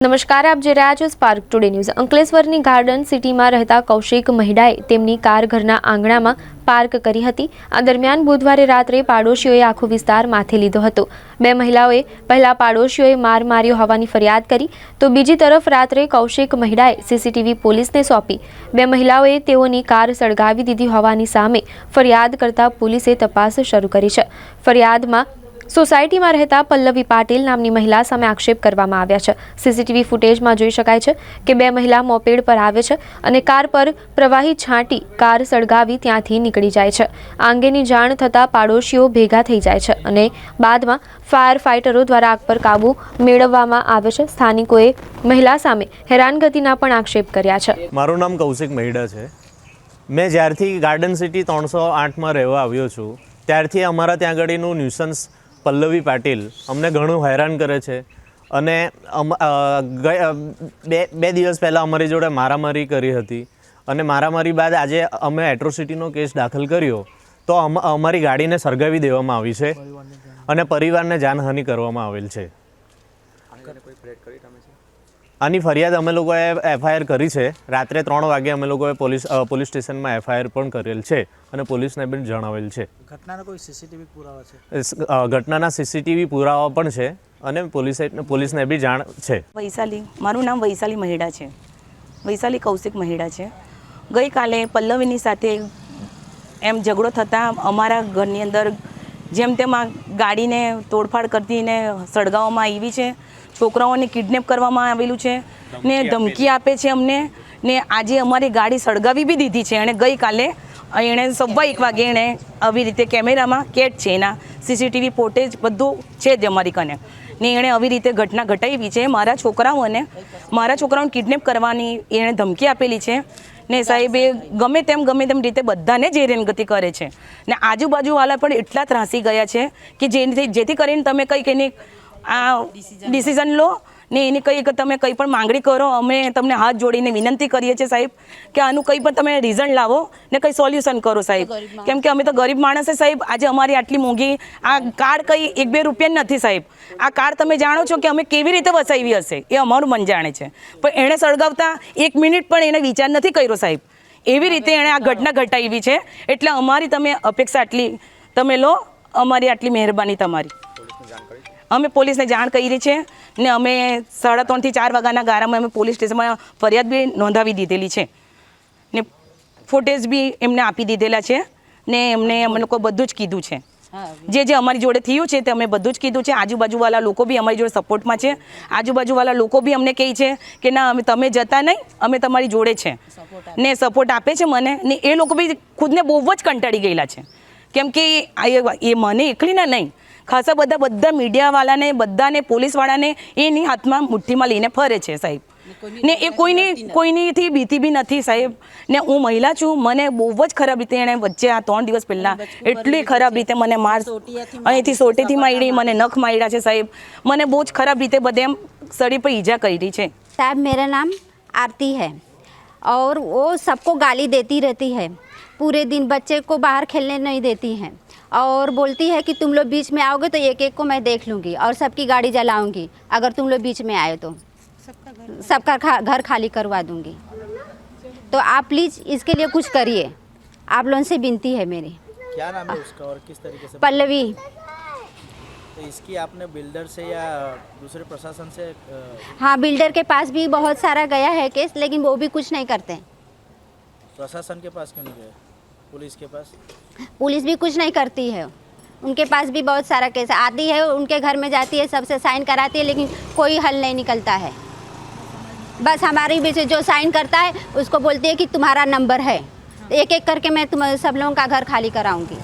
નમસ્કાર, આપ જે રહ્યા છો સ્પાર્ક ટુડે ન્યૂઝ અંકલેશ્વરની ગાર્ડન સિટીમાં રહેતા કૌશિક મહિડાએ તેમની કાર ઘરના આંગણામાં પાર્ક કરી હતી. આ દરમિયાન બુધવારે રાત્રે પાડોશીઓએ આખો વિસ્તાર માથે લીધો હતો. બે મહિલાઓએ પહેલા પાડોશીઓએ માર માર્યો હોવાની ફરિયાદ કરી, તો બીજી તરફ રાત્રે કૌશિક મહિડાએ સીસીટીવી પોલીસને સોંપી. બે મહિલાઓએ તેઓની કાર સળગાવી દીધી હોવાની સામે ફરિયાદ કરતા પોલીસે તપાસ શરૂ કરી છે. ફરિયાદમાં સોસાયટીમાં રહેતા પલ્લવી પાટીલ નામની મહિલા સામે આક્ષેપ કરવામાં આવ્યા છે. સીસીટીવી ફૂટેજમાં જોઈ શકાય છે કે બે મહિલા મોપેડ પર આવે છે અને કાર પર પ્રવાહી છાંટી કાર સળગાવી ત્યાંથી નીકળી જાય છે. આ અંગેની જાણ થતાં પાડોશીઓ ભેગા થઈ જાય છે અને બાદમાં ફાયર ફાઇટરો દ્વારા આગ પર કાબૂ મેળવવામાં આવે છે. સ્થાનિકોએ મહિલા સામે હેરાનગતિના પણ આક્ષેપ કર્યા છે. મારું નામ કૌશિક મહિડા છે. મેં જ્યારથી ગાર્ડન સિટી ત્રણસો આઠમાં રહેવા આવ્યો છું, ત્યારથી અમારા ત્યાં આગળનું ન્યુસન્સ પલ્લવી પાટીલ અમને ઘણું હેરાન કરે છે. અને બે બે દિવસ પહેલાં અમારી જોડે મારામારી કરી હતી. અને મારામારી બાદ આજે અમે એટ્રોસિટીનો કેસ દાખલ કર્યો. તો અમ- અમારી ગાડીને સળગાવી દેવામાં આવી છે અને પરિવારને જાનહાનિ કરવામાં આવેલ છે? આની ફરિયાદ અમે લોકોએ એફઆઈઆર કરી છે. રાત્રે ત્રણ વાગે અમે લોકોએ પોલીસ પોલીસ સ્ટેશનમાં એફઆઈઆર પણ કરેલ છે અને પોલીસને પણ જણાવેલ છે. ઘટનાના કોઈ સીસીટીવી પુરાવા છે? ઘટનાના સીસીટીવી પુરાવા પણ છે અને પોલીસે પોલીસને બી જાણ છે. વૈશાલી મારું નામ વૈશાલી મહેડા છે. વૈશાલી કૌશિક મહેડા છે. ગઈકાલે પલ્લવીની સાથે એમ ઝઘડો થતાં અમારા ઘરની અંદર જેમ તેમ આ ગાડીને તોડફાડ કરતીને સળગાવવામાં આવી છે. છોકરાઓને કિડનેપ કરવામાં આવેલું છે ને ધમકી આપે છે અમને. ને આજે અમારી ગાડી સળગાવી બી દીધી છે. એણે ગઈકાલે એણે સવા એક વાગે એણે આવી રીતે કેમેરામાં કેટ છે. એના સીસીટીવી ફોટેજ બધું છે જ અમારી કને. ને એણે આવી રીતે ઘટના ઘટાવી છે. મારા છોકરાઓને મારા છોકરાઓને કિડનેપ કરવાની એણે ધમકી આપેલી છે. ને સાહેબ એ ગમે તેમ ગમે તેમ રીતે બધાને જે રેનગતિ કરે છે. ને આજુબાજુવાળા પણ એટલા ત્રાસી ગયા છે કે જેથી જેથી કરીને તમે કંઈક એની આ ડિસિઝન લો. ને એની કંઈક તમે કંઈ પણ માંગણી કરો અમે તમને હાથ જોડીને વિનંતી કરીએ છીએ સાહેબ કે આનું કંઈ પણ તમે રિઝલ્ટ લાવો ને કંઈ સોલ્યુશન કરો સાહેબ. કેમ કે અમે તો ગરીબ માણસ છે સાહેબ. આજે અમારી આટલી મોંઘી આ કાર્ડ કંઈ એક બે રૂપિયા નથી સાહેબ. આ કાર્ડ તમે જાણો છો કે અમે કેવી રીતે વસાવી હશે એ અમારું મન જાણે છે. પણ એણે સળગાવતા એક મિનિટ પણ એને વિચાર નથી કર્યો સાહેબ. એવી રીતે એણે આ ઘટના ઘટાવી છે. એટલે અમારી તમે અપેક્ષા આટલી તમે લો અમારી આટલી મહેરબાની તમારી. અમે પોલીસને જાણ કરી છે ને અમે સાડા ત્રણથી ચાર વાગ્યાના ગારામાં અમે પોલીસ સ્ટેશનમાં ફરિયાદ બી નોંધાવી દીધેલી છે. ને ફોટેજ બી એમને આપી દીધેલા છે ને એમને અમે લોકો બધું જ કીધું છે. જે. જે અમારી જોડે થયું છે તે અમે બધું જ કીધું છે. આજુબાજુવાળા લોકો બી અમારી જોડે સપોર્ટમાં છે. આજુબાજુવાળા લોકો બી અમને કહે છે કે ના અમે તમે જતા નહીં અમે તમારી જોડે છે. ને સપોર્ટ આપે છે મને ને એ લોકો બી ખુદને બહુ જ કંટાળી ગયેલા છે. કેમ કે આ એ- એ મને એકલીના નહીં ખાસા બધા બધા મીડિયાવાળાને બધાને પોલીસવાળાને એની હાથમાં મુઠ્ઠીમાં લઈને ફરે છે સાહેબ ને એ કોઈની કોઈનીથી બીતી બી નથી સાહેબ ને હું મહિલા છું મને બહુ જ ખરાબ રીતે એણે વચ્ચે આ ત્રણ દિવસ પહેલાં એટલી ખરાબ રીતે મને માર અહીંથી સોટીથી મારી મને નખ માર્યા છે સાહેબ મને બહુ જ ખરાબ રીતે બધે એમ શરીર પર ઈજા કરી છે साहब मेरा नाम आरती है और वो सबको गाली देती रहती है पूरे दिन बच्चे को बाहर खेलने नहीं देती हैं और बोलती है कि तुम लोग बीच में आओगे तो एक एक को मैं देख लूँगी और सबकी गाड़ी जलाऊँगी अगर तुम लोग बीच में आए तो। सबका खा, घर खाली करवा दूँगी। तो आप प्लीज़ इसके लिए कुछ करिए। आप लोगों से विनती है मेरी। क्या नाम है उसका और किस तरीके से पल्लवी। तो इसकी आपने बिल्डर से या दूसरे प्रशासन से हाँ बिल्डर के पास भी बहुत सारा गया है केस लेकिन वो भी कुछ नहीं करते। प्रशासन के पास क्यों नहीं गए? पुलिस के पास? पुलिस भी कुछ नहीं करती है। उनके पास भी बहुत सारा केस। आती है, उनके घर में जाती है, सबसे साइन कराती है, लेकिन कोई हल नहीं निकलता है। बस हमारी बीच जो साइन करता है, उसको बोलती है कि तुम्हारा नंबर है। एक एक करके मैं तुम सब लोगों का घर खाली कराऊँगी।